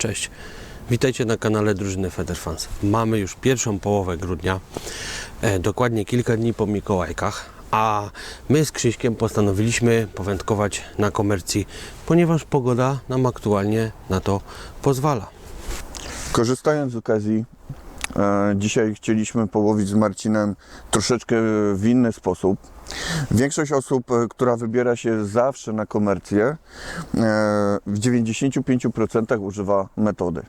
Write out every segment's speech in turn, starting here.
Cześć. Witajcie na kanale Drużyny Federfans. Mamy już pierwszą połowę grudnia, e, dokładnie kilka dni po Mikołajkach, a my z Krzyśkiem postanowiliśmy powędkować na komercji, ponieważ pogoda nam aktualnie na to pozwala. Korzystając z okazji, e, dzisiaj chcieliśmy połowić z Marcinem troszeczkę w inny sposób. Większość osób, e, która wybiera się zawsze na komercję, e, w 95% używa metody.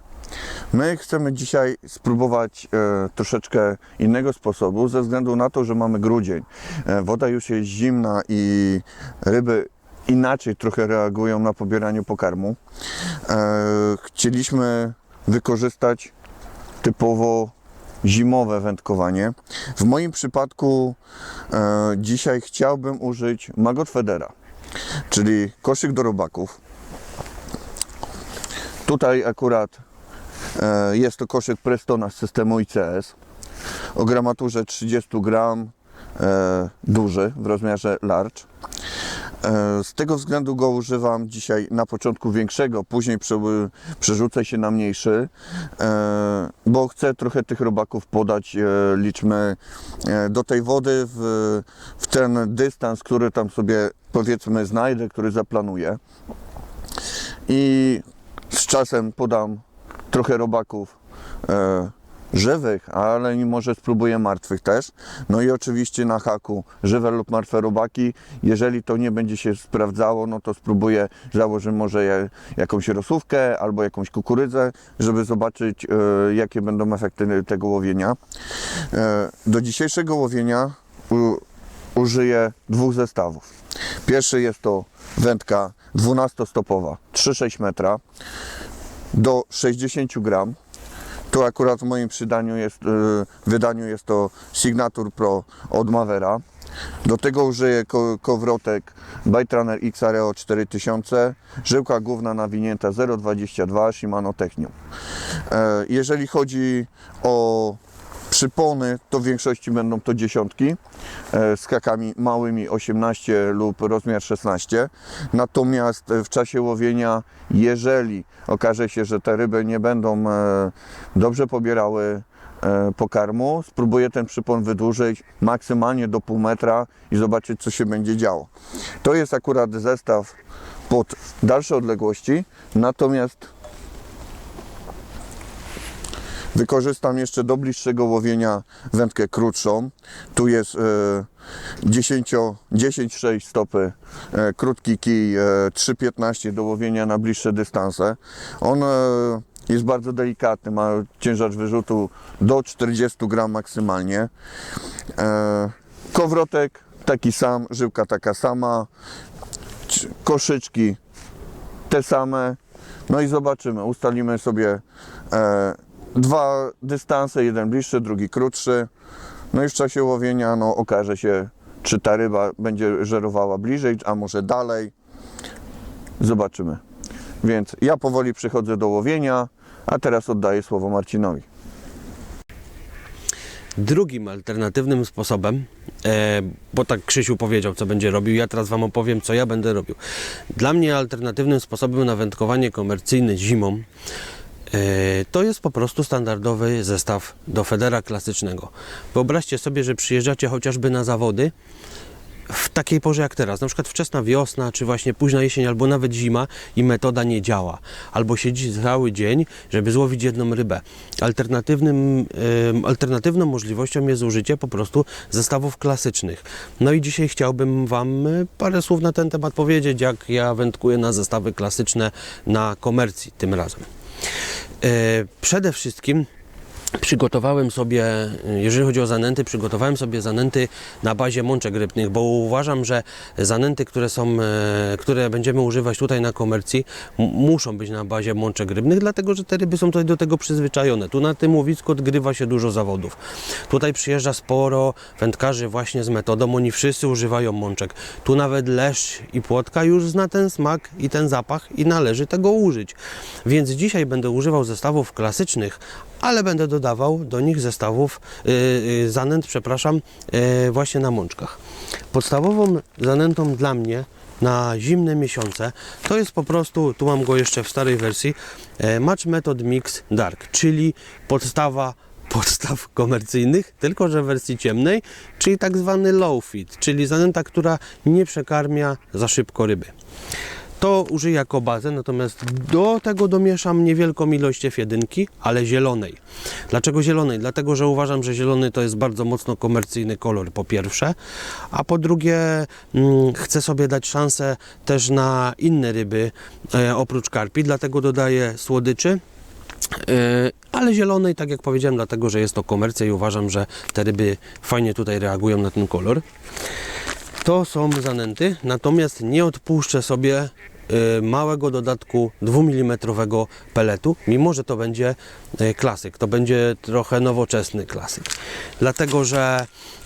My chcemy dzisiaj spróbować e, troszeczkę innego sposobu, ze względu na to, że mamy grudzień. Woda już jest zimna i ryby inaczej trochę reagują na pobieraniu pokarmu. Chcieliśmy wykorzystać typowo zimowe wędkowanie. W moim przypadku e, dzisiaj chciałbym użyć Magot Federa, czyli koszyk do robaków. Tutaj akurat e, jest to koszyk Prestona z systemu ICS o gramaturze 30 gram, e, duży w rozmiarze large. E, Z tego względu go używam dzisiaj na początku większego, później prze, przerzucę się na mniejszy, e, bo chcę trochę tych robaków podać, e, liczmy, do tej wody w, w ten dystans, który tam sobie powiedzmy znajdę, który zaplanuję. I z czasem podam trochę robaków żywych, ale może spróbuję martwych też. No i oczywiście na haku żywe lub martwe robaki. Jeżeli to nie będzie się sprawdzało, no to spróbuję założyć może jakąś rosówkę albo jakąś kukurydzę, żeby zobaczyć e, jakie będą efekty tego łowienia. E, do dzisiejszego łowienia u, użyję dwóch zestawów. Pierwszy jest to wędka 12-stopowa 3,6 metra do 60 gram. Tu akurat w moim przydaniu jest, y, wydaniu jest to Signature Pro od Mavera. Do tego użyję ko kowrotek Bytrunner XREO 4000, żyłka główna nawinięta 0,22 Shimano Technium. E, jeżeli chodzi o przypony, to w większości będą to dziesiątki e, z kakami małymi 18 lub rozmiar 16. Natomiast e, w czasie łowienia, jeżeli okaże się, że te ryby nie będą e, dobrze pobierały pokarmu, spróbuję ten przypon wydłużyć maksymalnie do pół metra i zobaczyć, co się będzie działo. To jest akurat zestaw pod dalsze odległości, natomiast Wykorzystam jeszcze do bliższego łowienia wędkę krótszą. Tu jest e, 10 10,6 stopy, e, krótki kij, e, 3,15 do łowienia na bliższe dystanse. On e, jest bardzo delikatny, ma ciężar wyrzutu do 40 gram maksymalnie. E, kowrotek taki sam, żyłka taka sama, koszyczki te same. No i zobaczymy, ustalimy sobie e, dwa dystanse, jeden bliższy, drugi krótszy. No i w czasie łowienia no, okaże się, czy ta ryba będzie żerowała bliżej, a może dalej. Zobaczymy. Więc ja powoli przychodzę do łowienia, a teraz oddaję słowo Marcinowi. Drugim alternatywnym sposobem, e, bo tak Krzysiu powiedział, co będzie robił, ja teraz Wam opowiem, co ja będę robił. Dla mnie alternatywnym sposobem na wędkowanie komercyjne zimą to jest po prostu standardowy zestaw do Federa klasycznego. Wyobraźcie sobie, że przyjeżdżacie chociażby na zawody w takiej porze jak teraz, na przykład wczesna wiosna, czy właśnie późna jesień, albo nawet zima i metoda nie działa, albo siedzi cały dzień, żeby złowić jedną rybę. Alternatywnym, alternatywną możliwością jest użycie po prostu zestawów klasycznych. No i dzisiaj chciałbym Wam e, parę słów na ten temat powiedzieć, jak ja wędkuję na zestawy klasyczne na komercji tym razem. E, Przede wszystkim przygotowałem sobie, jeżeli chodzi o zanęty, przygotowałem sobie zanęty na bazie mączek rybnych, bo uważam, że zanęty, które są, e, które będziemy używać tutaj na komercji, muszą być na bazie mączek rybnych, dlatego że te ryby są tutaj do tego przyzwyczajone. Tu na tym łowisku odgrywa się dużo zawodów. Tutaj przyjeżdża sporo wędkarzy właśnie z metodą, oni wszyscy używają mączek. Tu nawet leszcz i płotka już zna ten smak i ten zapach i należy tego użyć. Więc dzisiaj będę używał zestawów klasycznych, ale będę dodawał do nich zestawów, yy, yy, zanęt, przepraszam, yy, właśnie na mączkach. Podstawową zanętą dla mnie na zimne miesiące, to jest po prostu, tu mam go jeszcze w starej wersji, e, Match Method Mix Dark, czyli podstawa podstaw komercyjnych, tylko że w wersji ciemnej, czyli tak zwany low feed, czyli zanęta, która nie przekarmia za szybko ryby. To użyję jako bazę, natomiast do tego domieszam niewielką ilość F1, ale zielonej. Dlaczego zielonej? Dlatego, że uważam, że zielony to jest bardzo mocno komercyjny kolor, po pierwsze, a po drugie mm, chcę sobie dać szansę też na inne ryby e, oprócz karpi, dlatego dodaję słodyczy. E, ale zielonej, tak jak powiedziałem, dlatego że jest to komercja i uważam, że te ryby fajnie tutaj reagują na ten kolor. To są zanęty, natomiast nie odpuszczę sobie małego dodatku 2 mm peletu, mimo że to będzie y, klasyk, to będzie trochę nowoczesny klasyk. Dlatego, że y,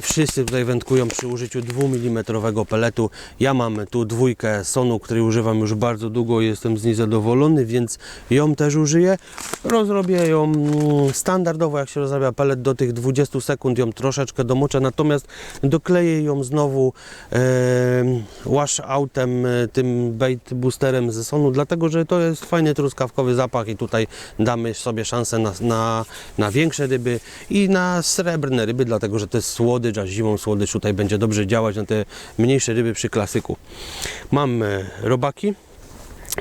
wszyscy tutaj wędkują przy użyciu 2 mm peletu. Ja mam tu dwójkę Sonu, której używam już bardzo długo, jestem z niej zadowolony, więc ją też użyję. Rozrobię ją mm, standardowo, jak się rozrabia pelet do tych 20 sekund, ją troszeczkę domoczę, natomiast dokleję ją znowu e, wash outem, e, tym bait boosterem ze Sonu, dlatego że to jest fajny truskawkowy zapach i tutaj damy sobie szansę na, na, na większe ryby i na srebrne ryby, dlatego że to jest słodycz, a zimą słodycz tutaj będzie dobrze działać na te mniejsze ryby przy klasyku. Mam e, robaki,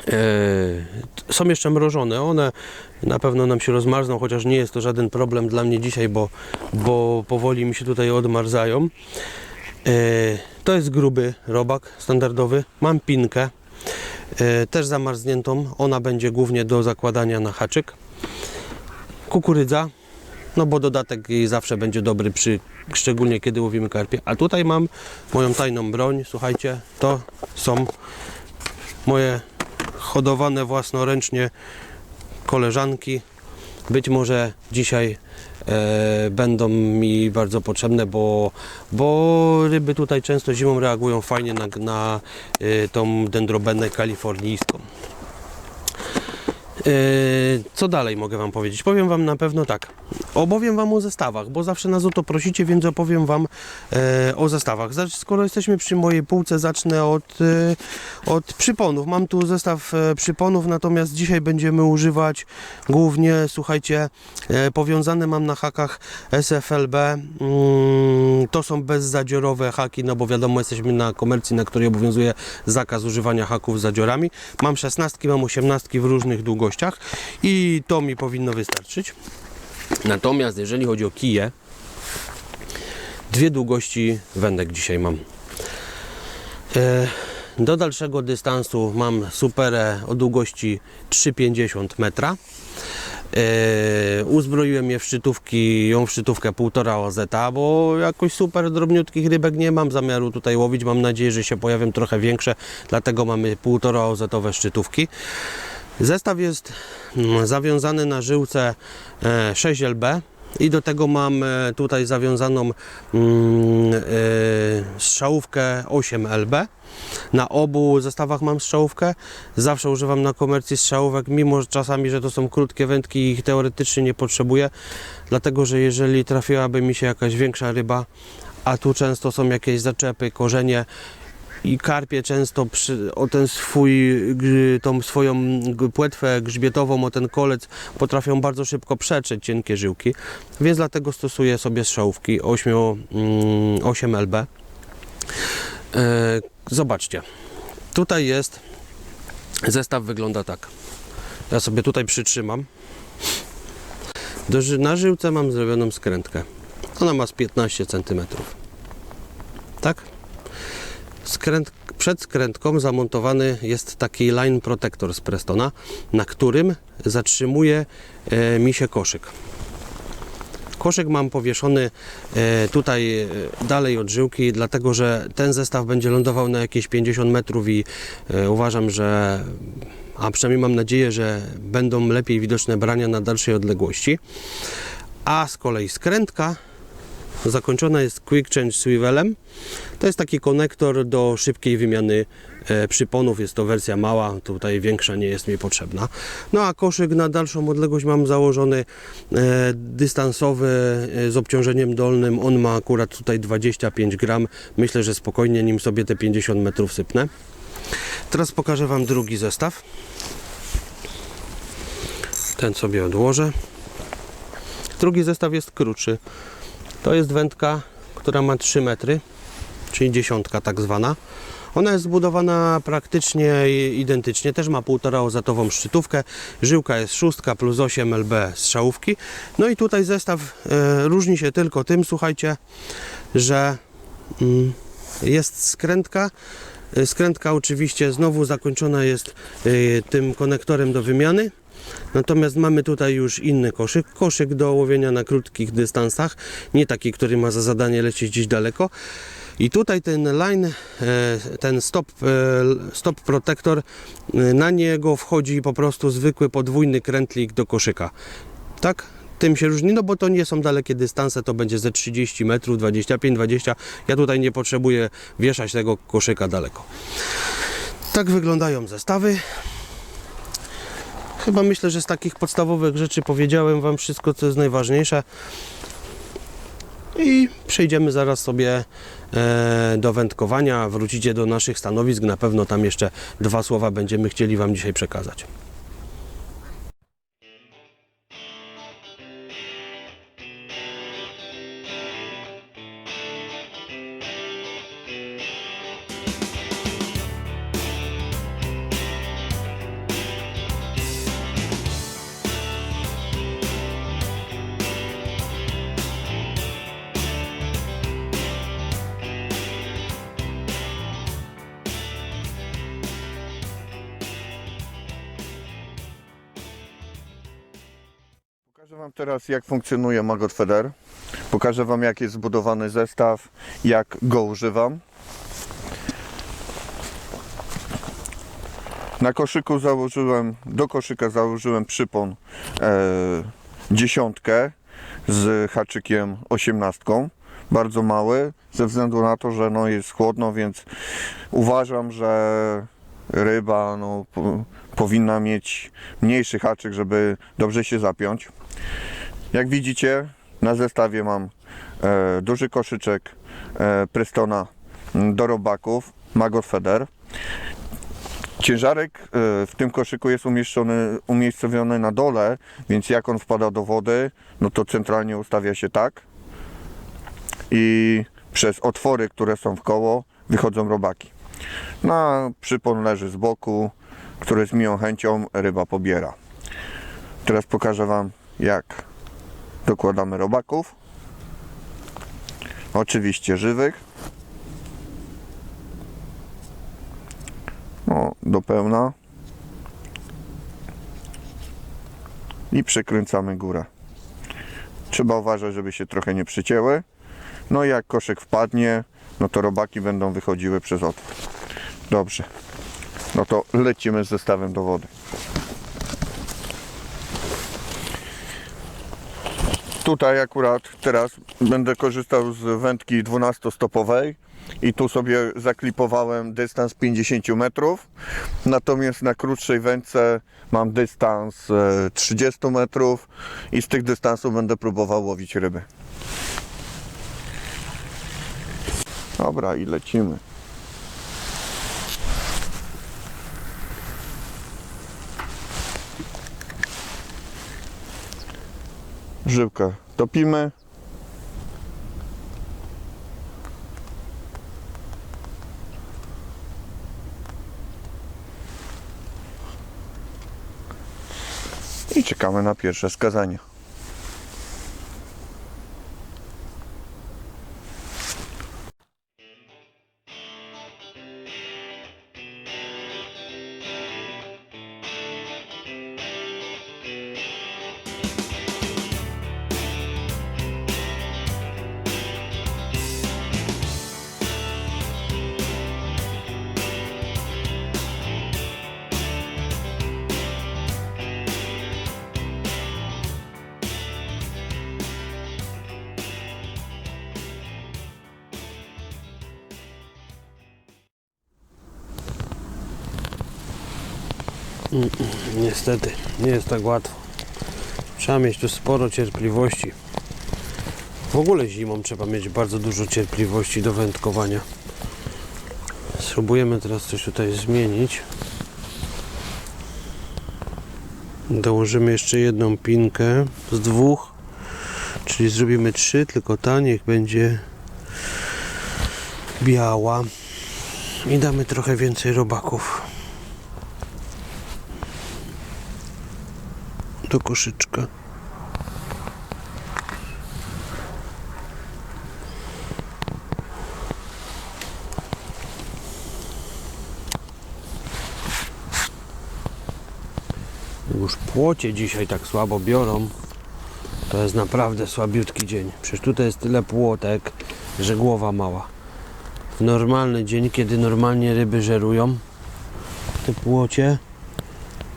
E, są jeszcze mrożone. One na pewno nam się rozmarzną, chociaż nie jest to żaden problem dla mnie dzisiaj, bo, bo powoli mi się tutaj odmarzają. E, To jest gruby robak standardowy. Mam pinkę, też zamarzniętą. Ona będzie głównie do zakładania na haczyk. Kukurydza, no bo dodatek zawsze będzie dobry przy, szczególnie kiedy łowimy karpie. A tutaj mam moją tajną broń. Słuchajcie, to są moje hodowane własnoręcznie koleżanki. Być może dzisiaj e, będą mi bardzo potrzebne, bo, bo ryby tutaj często zimą reagują fajnie na, na e, tą dendrobenę kalifornijską. E, Co dalej mogę Wam powiedzieć? Powiem Wam na pewno tak. Opowiem Wam o zestawach, bo zawsze nas o to prosicie, więc opowiem Wam e, o zestawach. Skoro jesteśmy przy mojej półce, zacznę od, e, od przyponów. Mam tu zestaw przyponów, natomiast dzisiaj będziemy używać głównie, słuchajcie, powiązane mam na hakach SFLB. Mm, to są bezzadziorowe haki, no bo wiadomo, jesteśmy na komercji, na której obowiązuje zakaz używania haków z zadziorami. Mam 16, mam 18 w różnych długościach i to mi powinno wystarczyć. Natomiast jeżeli chodzi o kije, dwie długości wędek dzisiaj mam. E, Do dalszego dystansu mam superę o długości 3,50 metra. E, uzbroiłem je w szczytówki, ją w szczytówkę 1,5 OZ, bo jakoś super drobniutkich rybek nie mam zamiaru tutaj łowić. Mam nadzieję, że się pojawią trochę większe, dlatego mamy 1,5 OZ szczytówki. Zestaw jest mm, zawiązany na żyłce e, 6LB i do tego mam e, tutaj zawiązaną mm, e, strzałówkę 8LB. Na obu zestawach mam strzałówkę. Zawsze używam na komercji strzałówek, mimo że czasami, że to są krótkie wędki i ich teoretycznie nie potrzebuję, dlatego że jeżeli trafiłaby mi się jakaś większa ryba, a tu często są jakieś zaczepy, korzenie, i karpie często przy, o ten swój, tą swoją płetwę grzbietową, o ten kolec potrafią bardzo szybko przetrzeć cienkie żyłki, więc dlatego stosuję sobie strzałówki 8, mm, 8LB. E, zobaczcie, tutaj jest, zestaw wygląda tak. Ja sobie tutaj przytrzymam. Na żyłce mam zrobioną skrętkę. Ona ma z 15 cm. Tak? Skręt, przed skrętką zamontowany jest taki line protector z Prestona, na którym zatrzymuje e, mi się koszyk. Koszyk mam powieszony e, tutaj e, dalej od żyłki, dlatego że ten zestaw będzie lądował na jakieś 50 metrów i uważam, że a przynajmniej mam nadzieję, że będą lepiej widoczne brania na dalszej odległości. A z kolei skrętka zakończona jest Quick Change Swivelem. To jest taki konektor do szybkiej wymiany e, przyponów. Jest to wersja mała, tutaj większa nie jest mi potrzebna. No a koszyk na dalszą odległość mam założony e, dystansowy e, z obciążeniem dolnym. On ma akurat tutaj 25 gram. Myślę, że spokojnie nim sobie te 50 metrów sypnę. Teraz pokażę Wam drugi zestaw. Ten sobie odłożę. Drugi zestaw jest krótszy. To jest wędka, która ma 3 metry, czyli dziesiątka tak zwana. Ona jest zbudowana praktycznie identycznie, też ma półtora ozatową szczytówkę, żyłka jest szóstka plus 8 lb strzałówki. No i tutaj zestaw e, różni się tylko tym, słuchajcie, że mm, jest skrętka. E, Skrętka oczywiście znowu zakończona jest e, tym konektorem do wymiany. Natomiast mamy tutaj już inny koszyk, koszyk do łowienia na krótkich dystansach, nie taki, który ma za zadanie lecieć gdzieś daleko. I tutaj ten line, e, ten stop, e, stop protector, e, na niego wchodzi po prostu zwykły podwójny krętlik do koszyka. Tak? Tym się różni, no bo to nie są dalekie dystanse, to będzie ze 30 metrów, 25-20. Ja tutaj nie potrzebuję wieszać tego koszyka daleko. Tak wyglądają zestawy. Chyba myślę, że z takich podstawowych rzeczy powiedziałem Wam wszystko, co jest najważniejsze. I przejdziemy zaraz sobie e, do wędkowania. Wrócicie do naszych stanowisk. Na pewno tam jeszcze dwa słowa będziemy chcieli Wam dzisiaj przekazać. Pokażę Wam teraz jak funkcjonuje Magot Feder. Pokażę Wam jak jest zbudowany zestaw, jak go używam. Na koszyku założyłem, do koszyka założyłem przypon e, dziesiątkę z haczykiem osiemnastką. Bardzo mały, ze względu na to, że no jest chłodno, więc uważam, że ryba no, powinna mieć mniejszy haczyk, żeby dobrze się zapiąć. Jak widzicie, na zestawie mam e, duży koszyczek e, Prestona m, do robaków Magot Feder. Ciężarek e, w tym koszyku jest umieszczony, umiejscowiony na dole, więc jak on wpada do wody, no to centralnie ustawia się tak i przez otwory, które są w koło, wychodzą robaki. Na przypon leży z boku, który z miłą chęcią ryba pobiera. Teraz pokażę Wam, jak dokładamy robaków. Oczywiście żywych. No, do pełna. I przykręcamy górę. Trzeba uważać, żeby się trochę nie przycięły. No i jak koszyk wpadnie, no to robaki będą wychodziły przez otwór. Dobrze. No to lecimy z zestawem do wody. Tutaj akurat teraz będę korzystał z wędki 12-stopowej i tu sobie zaklipowałem dystans 50 metrów. Natomiast na krótszej wędce mam dystans e, 30 metrów i z tych dystansów będę próbował łowić ryby. Dobra i lecimy. Żyłkę topimy. I czekamy na pierwsze skazanie. Niestety, nie jest tak łatwo. Trzeba mieć tu sporo cierpliwości. W ogóle zimą trzeba mieć bardzo dużo cierpliwości do wędkowania. Spróbujemy teraz coś tutaj zmienić. Dołożymy jeszcze jedną pinkę z dwóch, czyli zrobimy trzy, tylko ta niech będzie biała i damy trochę więcej robaków do koszyczka. Już płocie dzisiaj tak słabo biorą. To jest naprawdę słabiutki dzień. Przecież tutaj jest tyle płotek, że głowa mała. W normalny dzień, kiedy normalnie ryby żerują, te płocie,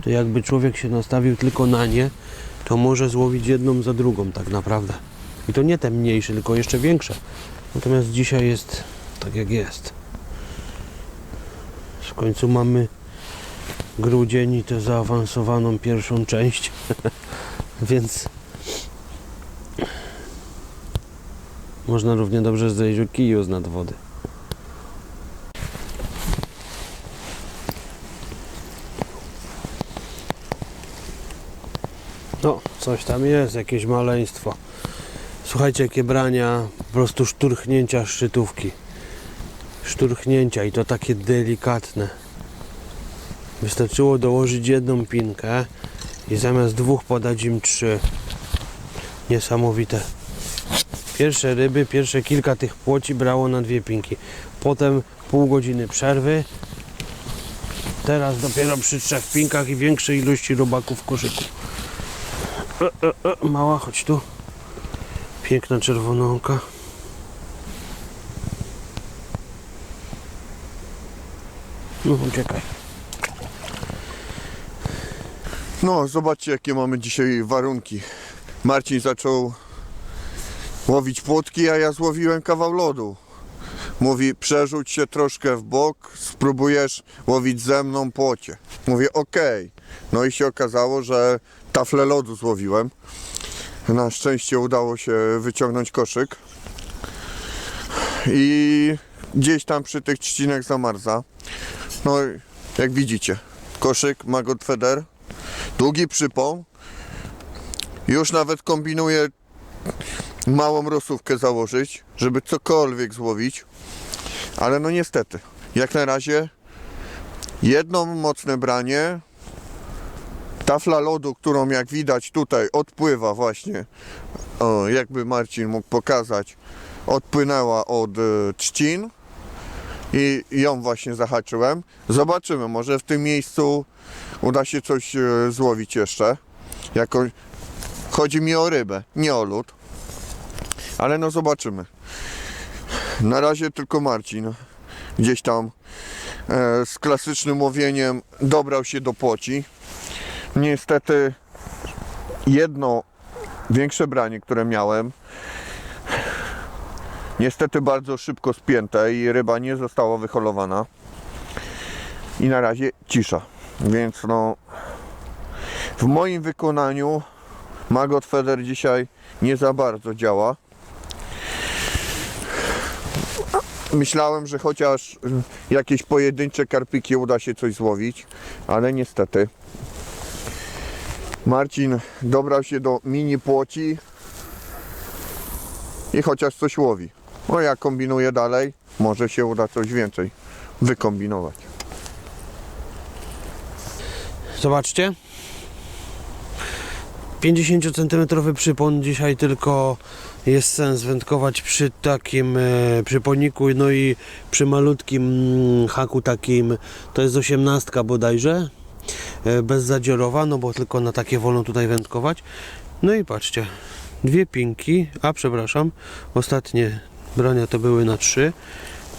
to jakby człowiek się nastawił tylko na nie, to może złowić jedną za drugą tak naprawdę. I to nie te mniejsze, tylko jeszcze większe. Natomiast dzisiaj jest tak jak jest. W końcu mamy grudzień i tę zaawansowaną pierwszą część, więc można równie dobrze zejść o kiju z nad wody. No, coś tam jest, jakieś maleństwo. Słuchajcie, jakie brania, po prostu szturchnięcia szczytówki. Szturchnięcia i to takie delikatne. Wystarczyło dołożyć jedną pinkę i zamiast dwóch podać im trzy. Niesamowite. Pierwsze ryby, pierwsze kilka tych płoci brało na dwie pinki. Potem pół godziny przerwy. Teraz dopiero przy trzech pinkach i większej ilości robaków w koszyku. E, e, e, mała, chodź tu. Piękna czerwona oka. No, uciekaj. No, zobaczcie jakie mamy dzisiaj warunki. Marcin zaczął łowić płotki, a ja złowiłem kawał lodu. Mówi, przerzuć się troszkę w bok, spróbujesz łowić ze mną płocie. Mówię, okej. No i się okazało, że taflę lodu złowiłem. Na szczęście udało się wyciągnąć koszyk. I gdzieś tam przy tych trzcinach zamarza. No, jak widzicie, koszyk Magot Feder długi przypon. Już nawet kombinuję małą rosówkę założyć, żeby cokolwiek złowić. Ale no niestety, jak na razie jedno mocne branie. Tafla lodu, którą jak widać tutaj odpływa właśnie, o, jakby Marcin mógł pokazać, odpłynęła od e, trzcin i ją właśnie zahaczyłem. Zobaczymy, może w tym miejscu uda się coś e, złowić jeszcze. Jako... Chodzi mi o rybę, nie o lód. Ale no zobaczymy. Na razie tylko Marcin gdzieś tam e, z klasycznym łowieniem dobrał się do płoci. Niestety jedno większe branie, które miałem, niestety bardzo szybko spięte i ryba nie została wyholowana. I na razie cisza. Więc no w moim wykonaniu Magot Feder dzisiaj nie za bardzo działa. Myślałem, że chociaż jakieś pojedyncze karpiki uda się coś złowić, ale niestety Marcin dobrał się do mini płoci i chociaż coś łowi. No ja kombinuję dalej, może się uda coś więcej wykombinować. Zobaczcie. 50 cm przypon dzisiaj tylko jest sens wędkować przy takim e, przyponiku, no i przy malutkim mm, haku takim, to jest 18 bodajże, bez zadziorowa, no bo tylko na takie wolno tutaj wędkować. No i patrzcie, dwie pinki, a przepraszam, ostatnie brania to były na trzy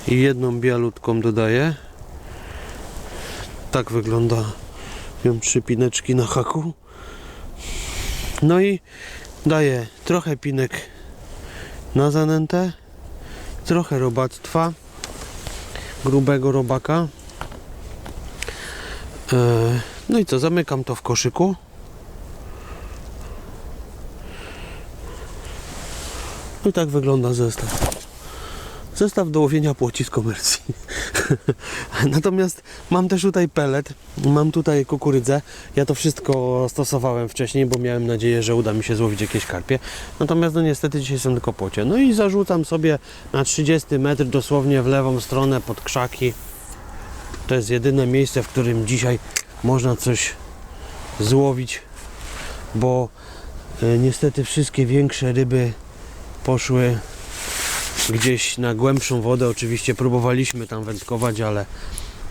i jedną bialutką dodaję. Tak wygląda Mam trzy pineczki na haku. No i daję trochę pinek na zanętę, trochę robactwa, grubego robaka. E, No i co, zamykam to w koszyku. No i tak wygląda zestaw. Zestaw do łowienia płoci z komercji. Natomiast mam też tutaj pelet, mam tutaj kukurydzę. Ja to wszystko stosowałem wcześniej, bo miałem nadzieję, że uda mi się złowić jakieś karpie. Natomiast no niestety dzisiaj są tylko płocie. No i zarzucam sobie na 30 metr dosłownie w lewą stronę pod krzaki. To jest jedyne miejsce, w którym dzisiaj można coś złowić, bo y, niestety wszystkie większe ryby poszły gdzieś na głębszą wodę. Oczywiście próbowaliśmy tam wędkować, ale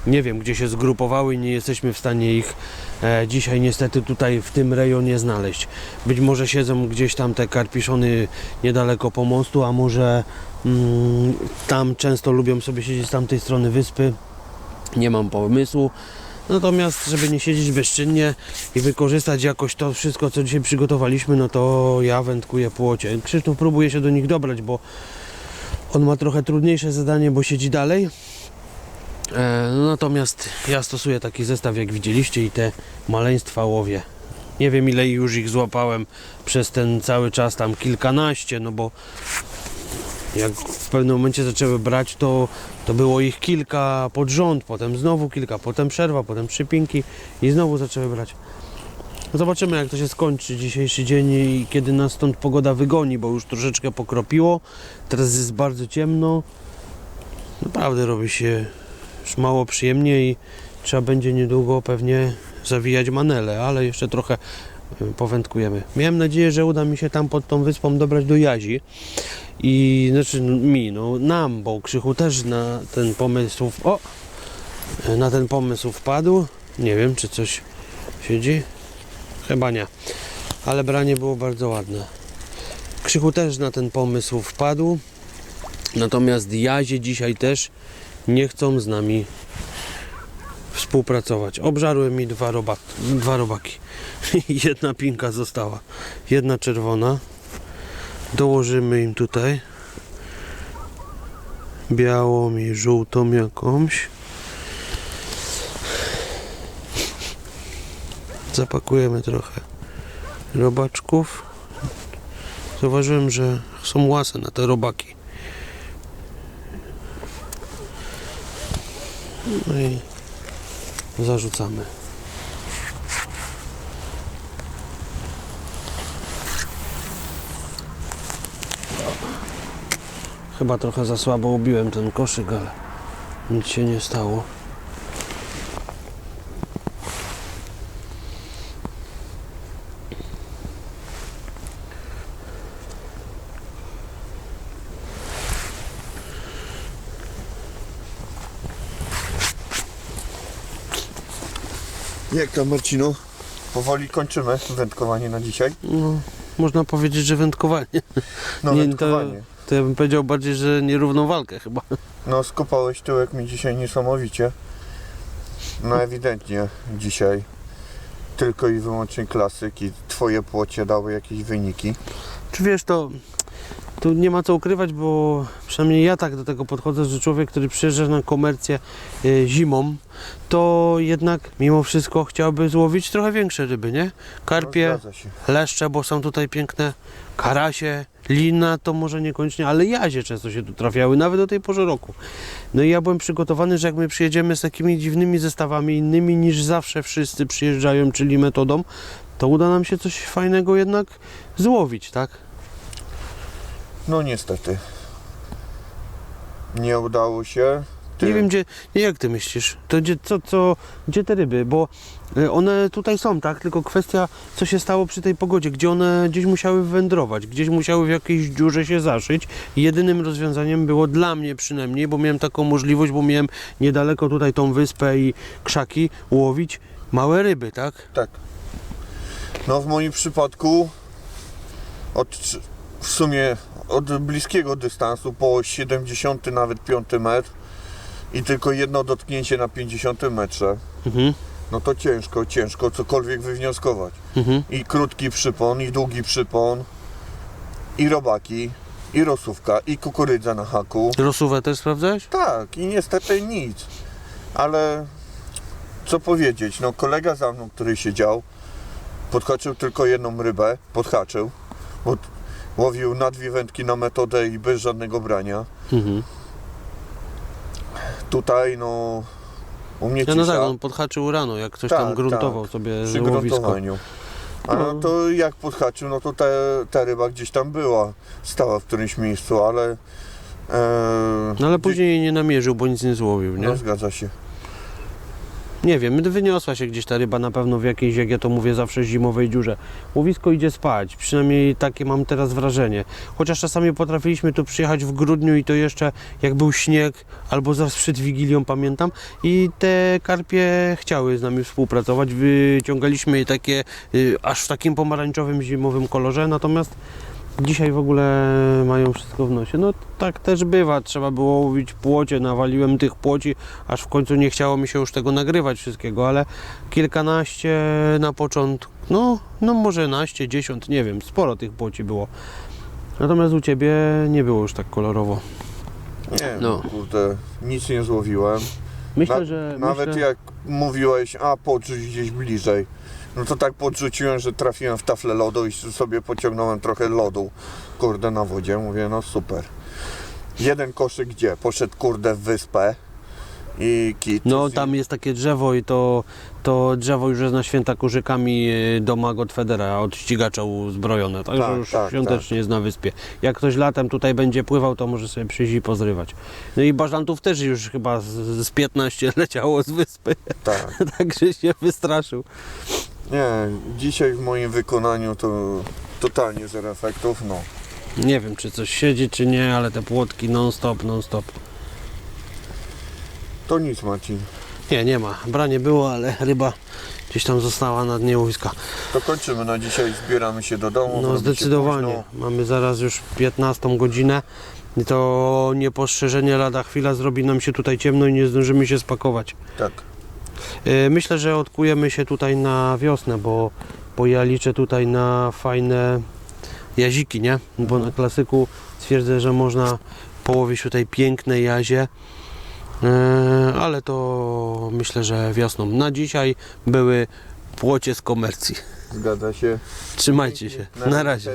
nie wiem, gdzie się zgrupowały nie jesteśmy w stanie ich e, dzisiaj niestety tutaj w tym rejonie znaleźć. Być może siedzą gdzieś tam te karpiszony niedaleko pomostu, a może mm, tam często lubią sobie siedzieć z tamtej strony wyspy. Nie mam pomysłu. Natomiast, żeby nie siedzieć bezczynnie i wykorzystać jakoś to wszystko, co dzisiaj przygotowaliśmy, no to ja wędkuję płocie. Krzysztof próbuje się do nich dobrać, bo on ma trochę trudniejsze zadanie, bo siedzi dalej. E, natomiast ja stosuję taki zestaw, jak widzieliście, i te maleństwa łowię. Nie wiem, ile już ich złapałem przez ten cały czas, tam kilkanaście, no bo jak w pewnym momencie zaczęły brać, to, to było ich kilka pod rząd, potem znowu kilka, potem przerwa, potem przypinki i znowu zaczęły brać. Zobaczymy jak to się skończy dzisiejszy dzień i kiedy nas stąd pogoda wygoni, bo już troszeczkę pokropiło. Teraz jest bardzo ciemno. Naprawdę robi się już mało przyjemnie i trzeba będzie niedługo pewnie zawijać manele, ale jeszcze trochę powędkujemy. Miałem nadzieję, że uda mi się tam pod tą wyspą dobrać do Jazi. I znaczy mi, no nam, bo Krzychu też na ten pomysł, o, na ten pomysł wpadł. Nie wiem, czy coś siedzi. Chyba nie. Ale branie było bardzo ładne. Krzychu też na ten pomysł wpadł. Natomiast Jazie dzisiaj też nie chcą z nami współpracować. Obżarły mi dwa, robak, dwa robaki. Jedna pinka została. Jedna czerwona. Dołożymy im tutaj białą i żółtą jakąś. Zapakujemy trochę robaczków. Zauważyłem, że są łase na te robaki. No i zarzucamy. Chyba trochę za słabo ubiłem ten koszyk, ale nic się nie stało. Jak tam Marcino? Powoli kończymy wędkowanie na dzisiaj. No, można powiedzieć, że wędkowanie. No Nie, to, wędkowanie. to ja bym powiedział bardziej, że nierówną walkę chyba. No skopałeś tyłek mi dzisiaj niesamowicie. No ewidentnie dzisiaj tylko i wyłącznie klasyk i twoje płocie dały jakieś wyniki. Czy wiesz, to tu nie ma co ukrywać, bo przynajmniej ja tak do tego podchodzę, że człowiek, który przyjeżdża na komercję e, zimą, to jednak mimo wszystko chciałby złowić trochę większe ryby, nie? Karpie, No, leszcze, bo są tutaj piękne, karasie, lina to może niekoniecznie, ale jazie często się tu trafiały, nawet do tej porze roku. No i ja byłem przygotowany, że jak my przyjedziemy z takimi dziwnymi zestawami, innymi niż zawsze wszyscy przyjeżdżają, czyli metodą, to uda nam się coś fajnego jednak złowić, tak? No niestety. Nie udało się. Ty- Nie wiem, gdzie, nie jak ty myślisz, to gdzie, co, co, gdzie te ryby, bo y, one tutaj są, tak, tylko kwestia, co się stało przy tej pogodzie, gdzie one gdzieś musiały wędrować, gdzieś musiały w jakiejś dziurze się zaszyć jedynym rozwiązaniem było dla mnie przynajmniej, bo miałem taką możliwość, bo miałem niedaleko tutaj tą wyspę i krzaki, łowić małe ryby, tak? Tak. No w moim przypadku od w sumie od bliskiego dystansu po 70 nawet 5 metr i tylko jedno dotknięcie na 50 metrze, Mhm, no to ciężko, ciężko cokolwiek wywnioskować. mhm. I krótki przypon, i długi przypon, i robaki, i rosówka, i kukurydza na haku. Rosówę też sprawdzałeś? Tak, i niestety nic. Ale co powiedzieć, no kolega za mną, który siedział, podhaczył tylko jedną rybę, podhaczył, bo łowił na dwie wędki na metodę i bez żadnego brania. Mhm. Tutaj no u mnie Ja no cisza tak, on podhaczył rano, jak ktoś Tak, tam gruntował tak. sobie przy łowisko. gruntowaniu. A no to jak podhaczył, no to te, ta ryba gdzieś tam była, stała w którymś miejscu, ale... E, No ale później jej nie namierzył, bo nic nie złowił, nie? No zgadza się. Nie wiem, wyniosła się gdzieś ta ryba na pewno w jakiejś, jak ja to mówię, zawsze zimowej dziurze. Łowisko idzie spać, przynajmniej takie mam teraz wrażenie. Chociaż czasami potrafiliśmy tu przyjechać w grudniu i to jeszcze jak był śnieg, albo zaraz przed Wigilią pamiętam i te karpie chciały z nami współpracować. Wyciągaliśmy je takie y, aż w takim pomarańczowym, zimowym kolorze, natomiast Dzisiaj w ogóle mają wszystko w nosie. No tak też bywa, trzeba było łowić płocie, nawaliłem tych płoci, aż w końcu nie chciało mi się już tego nagrywać wszystkiego, ale kilkanaście na początku, no, no może naście, dziesiąt, nie wiem, sporo tych płoci było. Natomiast u Ciebie nie było już tak kolorowo. Nie, No. kurde, nic nie złowiłem. Myślę, Na- że... Nawet myślę, jak mówiłeś, a podrzuć gdzieś bliżej, no to tak podrzuciłem, że trafiłem w taflę lodu i sobie pociągnąłem trochę lodu, kurde, na wodzie. Mówię, no super. Jeden koszyk gdzie? Poszedł, kurde, w wyspę i kit. No tam jest takie drzewo i to, to drzewo już jest na święta kurzykami y, do Magot Federa od ścigacza uzbrojone, także Tak, już tak, świątecznie jest na wyspie. Jak ktoś latem tutaj będzie pływał, to może sobie przyjść i pozrywać. No i bażantów też już chyba z, z 15 leciało z wyspy, Tak. także się wystraszył. Nie, dzisiaj w moim wykonaniu to totalnie zero efektów, no. Nie wiem, czy coś siedzi, czy nie, ale te płotki non-stop, non-stop. To nic, Marcin. Nie, nie ma. Branie było, ale ryba gdzieś tam została na dnie łowiska. To kończymy na dzisiaj, zbieramy się do domu. No zdecydowanie. Mamy zaraz już 15 godzinę. I to niepostrzeżenie lada chwila zrobi nam się tutaj ciemno i nie zdążymy się spakować. Tak. Yy, Myślę, że odkujemy się tutaj na wiosnę, bo, bo ja liczę tutaj na fajne jaziki, nie? Bo na klasyku twierdzę, że można połowić tutaj piękne jazie. Yy, ale to myślę, że wiosną. Na dzisiaj były płocie z komercji. Zgadza się. Trzymajcie się. Na razie.